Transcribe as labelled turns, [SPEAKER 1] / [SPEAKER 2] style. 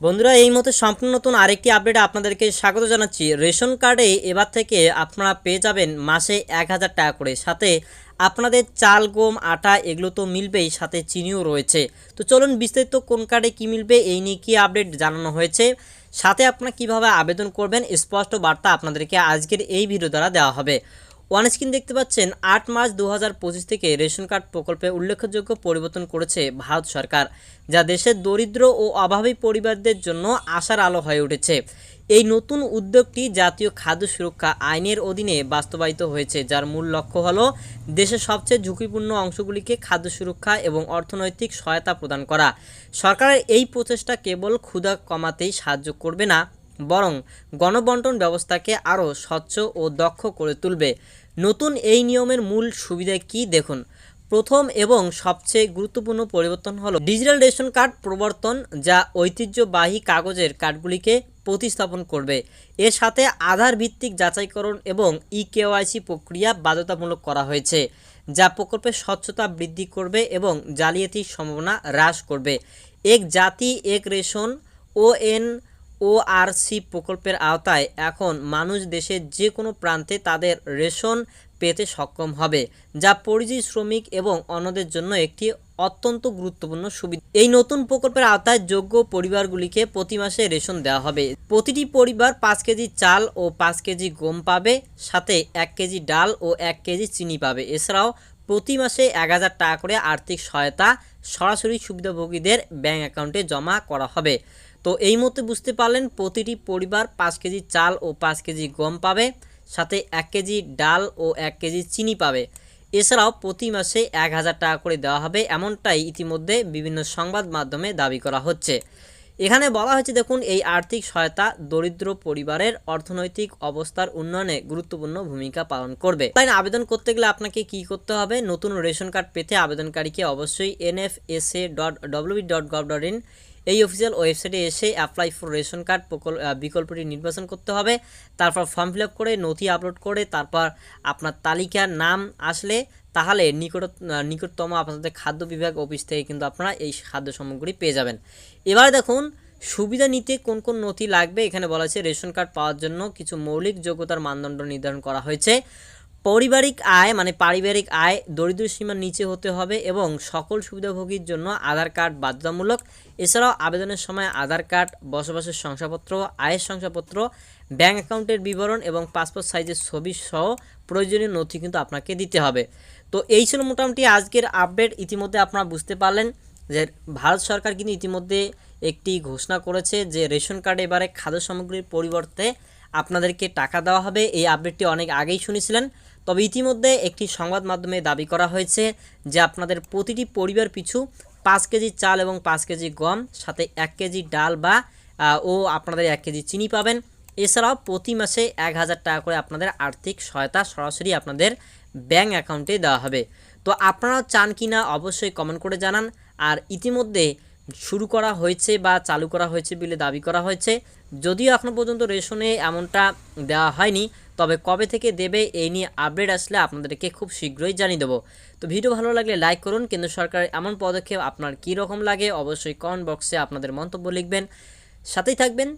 [SPEAKER 1] বন্ধুরা, এই মতো সম্পূর্ণ নতুন আরেকটি আপডেট আপনাদেরকে স্বাগত জানাচ্ছি। রেশন কার্ডে এবার থেকে আপনারা পেয়ে যাবেন মাসে এক হাজার টাকা করে। সাথে আপনাদের চাল, গম, আটা এগুলো তো মিলবেই, সাথে চিনিও রয়েছে। তো চলুন বিস্তারিত কোন কার্ডে কি মিলবে, এই নিয়ে কি আপডেট জানানো হয়েছে, সাথে আপনারা কীভাবে আবেদন করবেন, স্পষ্ট বার্তা আপনাদেরকে আজকের এই ভিডিও দ্বারা দেওয়া হবে। ওয়ান স্ক্রিন দেখতে পাচ্ছেন আট মার্চ দু হাজার পঁচিশ থেকে রেশন কার্ড প্রকল্পে উল্লেখযোগ্য পরিবর্তন করেছে ভারত সরকার, যা দেশের দরিদ্র ও অভাবী পরিবারদের জন্য আশার আলো হয়ে উঠেছে। এই নতুন উদ্যোগটি জাতীয় খাদ্য সুরক্ষা আইনের অধীনে বাস্তবায়িত হয়েছে, যার মূল লক্ষ্য হল দেশের সবচেয়ে ঝুঁকিপূর্ণ অংশগুলিকে খাদ্য সুরক্ষা এবং অর্থনৈতিক সহায়তা প্রদান করা। সরকারের এই প্রচেষ্টা কেবল ক্ষুধা কমাতেই সাহায্য করবে না বরং গণবন্টন ব্যবস্থাকে আরও স্বচ্ছ ও দক্ষ করে তুলবে। নতুন এই নিয়মের মূল সুবিধা কি দেখুন? প্রথম এবং সবচেয়ে গুরুত্বপূর্ণ পরিবর্তন হলো ডিজিটাল রেশন কার্ড প্রবর্তন, যা ঐতিহ্যবাহী কাগজের কার্ডগুলিকে প্রতিস্থাপন করবে। এর সাথে আধার ভিত্তিক যাচাইকরণ এবং ই কেওয়াইসি প্রক্রিয়া বাধ্যতামূলক করা হয়েছে, যা প্রকল্পের স্বচ্ছতা বৃদ্ধি করবে এবং জালিয়াতির সম্ভাবনা হ্রাস করবে। এক জাতি, এক রেশন, ও এন ওআরসি প্রকল্পের আওতায় এখন মানুষ দেশের যে কোনো প্রান্তে তাদের রেশন পেতে সক্ষম হবে, যা পরিযায়ী শ্রমিক এবং অন্যদের জন্য একটি অত্যন্ত গুরুত্বপূর্ণ সুবিধা। এই নতুন প্রকল্পের আওতায় যোগ্য পরিবারগুলিকে প্রতি মাসে রেশন দেওয়া হবে। প্রতিটি পরিবার পাঁচ কেজি চাল ও পাঁচ কেজি গম পাবে, সাথে এক কেজি ডাল ও এক কেজি চিনি পাবে। এছাড়াও প্রতি মাসে এক হাজার টাকা করে আর্থিক সহায়তা সরাসরি সুবিধাভোগীদের ব্যাংক অ্যাকাউন্টে জমা করা হবে। তো এই মতে বুঝতে পারলেন প্রতিটি পরিবার পাঁচ কেজি চাল ও পাঁচ কেজি গম পাবে, সাথে এক কেজি ডাল ও এক কেজি চিনি পাবে। এছাড়াও প্রতি মাসে এক হাজার টাকা করে দেওয়া হবে এমনটাই ইতিমধ্যে বিভিন্ন সংবাদ মাধ্যমে দাবি করা হচ্ছে। এখানে বলা হয়েছে, দেখুন, এই আর্থিক সহায়তা দরিদ্র পরিবারের অর্থনৈতিক অবস্থার উন্নয়নে গুরুত্বপূর্ণ ভূমিকা পালন করবে। তাই আবেদন করতে গেলে আপনাকে কি করতে হবে? নতুন রেশন কার্ড পেতে আবেদনকারীকে অবশ্যই NFSA dot WB dot gov dot in এই অফিসিয়াল ওয়েবসাইটে এসে অ্যাপ্লাই ফর রেশন কার্ড বিকল্পটি নির্বাচন করতে হবে। তারপর ফর্ম ফিল করে, নথি আপলোড করে, তারপর আপনার তালিকার নাম আসলে তাহলে নিকট নিকটতম আপনাদের খাদ্য বিভাগ অফিস থেকে কিন্তু আপনারা এই খাদ্য সামগ্রী পেয়ে যাবেন। এবার দেখুন, সুবিধা নিতে কোন কোন নথি লাগবে? এখানে বলা আছে রেশন কার্ড পাওয়ার জন্য কিছু মৌলিক যোগ্যতার মানদণ্ড নির্ধারণ করা হয়েছে। পারিবারিক আয় মানে পারিবারিক আয় দরিদ্র সীমার নিচে হতে হবে এবং সকল সুবিধাভোগীর জন্য আধার কার্ড বাধ্যতামূলক। এছাড়াও আবেদনের সময় আধার কার্ড, বসবাসের শংসাপত্র, আয়ের শংসাপত্র ব্যাঙ্ক অ্যাকাউন্টের বিবরণ এবং পাসপোর্ট সাইজের ছবি সহ প্রয়োজনীয় নথি কিন্তু আপনাকে দিতে হবে। তো এই ছিল মোটামুটি আজকের আপডেট। ইতিমধ্যে আপনারা বুঝতে পারলেন যে ভারত সরকার কিন্তু ইতিমধ্যে একটি ঘোষণা করেছে যে রেশন কার্ডে এবারে খাদ্য সামগ্রীর পরিবর্তে আপনাদেরকে টাকা দেওয়া হবে। এই আপডেটটি অনেক আগেই শুনেছিলেন। তবে ইতিমধ্যে একটি সংবাদ মাধ্যমে দাবি করা হয়েছে যে আপনাদের প্রতিটি পরিবার পিছু পাঁচ কেজি চাল এবং পাঁচ কেজি গম, সাথে এক কেজি ডাল বা ও আপনাদের এক কেজি চিনি পাবেন। এছাড়াও প্রতি মাসে এক হাজার টাকা করে আপনাদের আর্থিক সহায়তা সরাসরি আপনাদের ব্যাঙ্ক অ্যাকাউন্টে দেওয়া হবে। তো আপনারাও চান কি না অবশ্যই কমেন্ট করে জানান। আর ইতিমধ্যে শুরু করা হয়েছে বা চালু করা হয়েছে বলে দাবি করা হয়েছে। যদিও এখনও পর্যন্ত রেশনে এমনটা দেওয়া হয়নি, তবে কবে থেকে দেবে এই নিয়ে আপডেট আসলে আপনাদেরকে খুব শীঘ্রই জানিয়ে দেবো। তো ভিডিও ভালো লাগলে লাইক করুন, কেন্দ্র সরকারের এমন পদক্ষেপ আপনার কী রকম লাগে অবশ্যই কমেন্ট বক্সে আপনাদের মন্তব্য লিখবেন। সাথেই থাকবেন